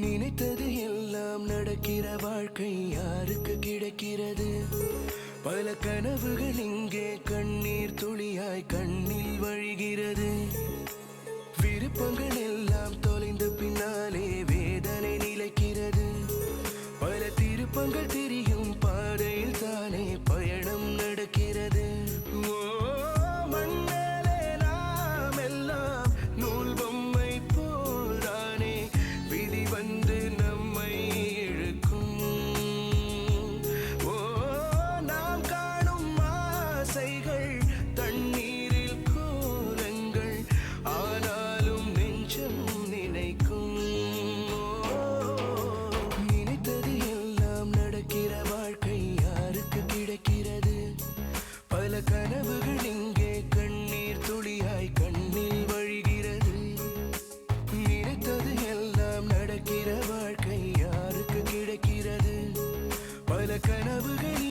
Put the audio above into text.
நினைத்தது எல்லாம் நடக்கிற வாழ்க்கை யாருக்கு கிடைக்கிறது? பல கனவுகள் இங்கே கண்ணீர் துளியாய் கண்ணில் வழிகிறது. விருப்பங்கள் எல்லாம் தொலைந்த பின்னாலே வேதனை நிலைக்கிறது. பல திருப்பங்கள் தெரியும் பாதையில் தானே பயணம் நடக்கிறது. பல கனவுகள் இங்கே கண்ணீர் துளியாய் கண்ணில் வழிகிறது. நினைத்தது எல்லாம் நடக்கிற வாழ்க்கை யாருக்கு கிடைக்கிறது? பல கனவுகள்